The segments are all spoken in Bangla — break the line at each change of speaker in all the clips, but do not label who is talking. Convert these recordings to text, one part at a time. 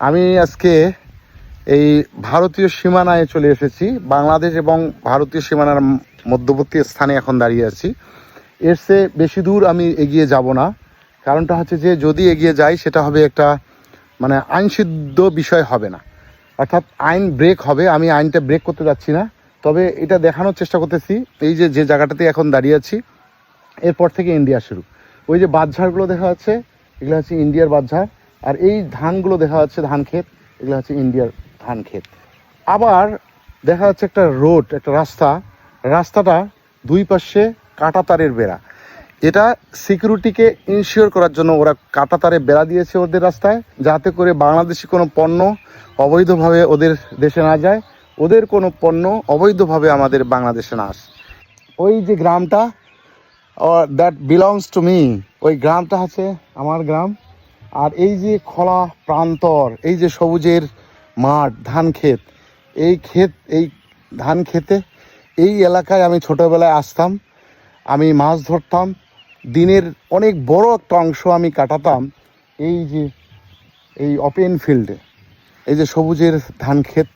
আমি আজকে এই ভারতীয় সীমানায় চলে এসেছি। বাংলাদেশ এবং ভারতীয় সীমানার মধ্যবর্তী স্থানে এখন দাঁড়িয়ে আছি। এর চেয়ে বেশি দূর আমি এগিয়ে যাব না। কারণটা হচ্ছে যে, যদি এগিয়ে যাই, সেটা হবে একটা মানে আইনসিদ্ধ বিষয় হবে না। অর্থাৎ আইন ব্রেক হবে। আমি আইনটা ব্রেক করতে যাচ্ছি না। তবে এটা দেখানোর চেষ্টা করতেছি। এই যে যে জায়গাটাতে এখন দাঁড়িয়ে আছি, এরপর থেকে ইন্ডিয়া শুরু। ওই যে বাঁধঝাড়গুলো দেখা যাচ্ছে, এগুলো হচ্ছে ইন্ডিয়ার বাঁধঝাড়। আর এই ধানগুলো দেখা যাচ্ছে, ধান ক্ষেত, এগুলো হচ্ছে ইন্ডিয়ার ধান ক্ষেত। আবার দেখা যাচ্ছে একটা রোড, একটা রাস্তা। রাস্তাটা দুই পাশে কাঁটা তারের বেড়া। এটা সিকিউরিটিকে ইনশিওর করার জন্য ওরা কাঁটা তারে বেড়া দিয়েছে ওদের রাস্তায়, যাতে করে বাংলাদেশি কোনো পণ্য অবৈধভাবে ওদের দেশে না যায়। ওদের কোনো পণ্য অবৈধভাবে আমাদের বাংলাদেশে না আসে। ওই যে গ্রামটা দ্যাট বিলংস টু মি ওই গ্রামটা আছে আমার গ্রাম। আর এই যে খোলা প্রান্তর, এই যে সবুজের মাঠ, ধান ক্ষেত, এই ক্ষেত, এই ধান খেতে এই এলাকায় আমি ছোটোবেলায় আসতাম, আমি মাছ ধরতাম, দিনের অনেক বড় একটা অংশ আমি কাটাতাম এই যে, এই ওপেন ফিল্ডে এই যে সবুজের ধান ক্ষেত,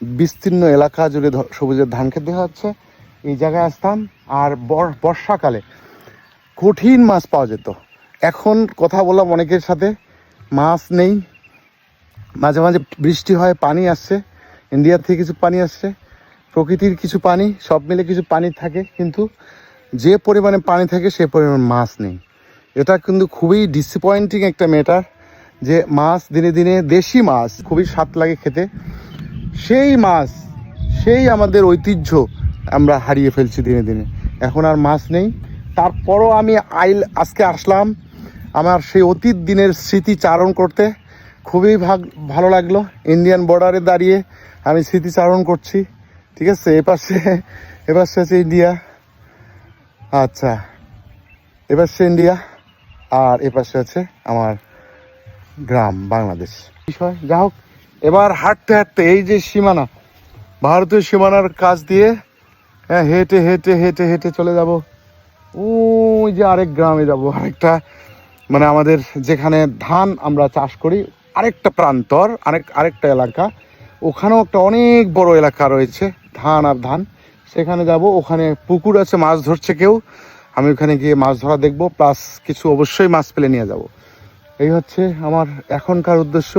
বিস্তীর্ণ এলাকা জুড়ে সবুজের ধান ক্ষেত দেখা যাচ্ছে, এই জায়গায় আসতাম। আর বর্ষাকালে কঠিন মাছ পাওয়া যেত। এখন কথা বললাম অনেকের সাথে। মাছ নেই। মাঝে মাঝে বৃষ্টি হয়, পানি আসছে। ইন্ডিয়ার থেকে কিছু পানি আসছে। প্রকৃতির কিছু পানি, সব মিলে কিছু পানি থাকে, কিন্তু যে পরিমাণে পানি থাকে, সে পরিমাণ মাছ নেই। এটা কিন্তু খুবই ডিসঅ্যাপয়েন্টিং একটা ম্যাটার যে মাছ দিনে দিনে দেশি মাছ খুবই স্বাদ লাগে খেতে। সেই মাছ, সেই আমাদের ঐতিহ্য আমরা হারিয়ে ফেলছি দিনে দিনে। এখন আর মাছ নেই। তারপরও আমি আইল আজকে আসলাম আমার সেই অতীত দিনের স্মৃতি চারণ করতে খুবই ভাগ, ভালো লাগল। ইন্ডিয়ান বর্ডারে দাঁড়িয়ে আমি স্মৃতিচারণ করছি। ঠিক আছে? এপাশে এপাশে আছে ইন্ডিয়া আচ্ছা। এবার সে ইন্ডিয়া আর এপাশে আছে আমার গ্রাম, বাংলাদেশ। বিষয়, যা হোক, এবার হাঁটতে হাঁটতে এই যে সীমানা, ভারতীয় সীমানার কাছ দিয়ে হ্যাঁ হেঁটে হেঁটে হেঁটে হেঁটে চলে যাব। ওই যে আরেক গ্রামে যাব, আরেকটা মানে আমাদের যেখানে ধান আমরা চাষ করি, আরেকটা প্রান্তর, আরেক, আরেকটা এলাকা। ওখানেও একটা অনেক বড় এলাকা রয়েছে, ধান আর ধান। সেখানে যাব, ওখানে পুকুর আছে, মাছ ধরছে কেউ। আমি ওখানে গিয়ে মাছ ধরা দেখব প্লাস কিছু অবশ্যই মাছ পেলে নিয়ে যাব। এই হচ্ছে আমার এখনকার উদ্দেশ্য।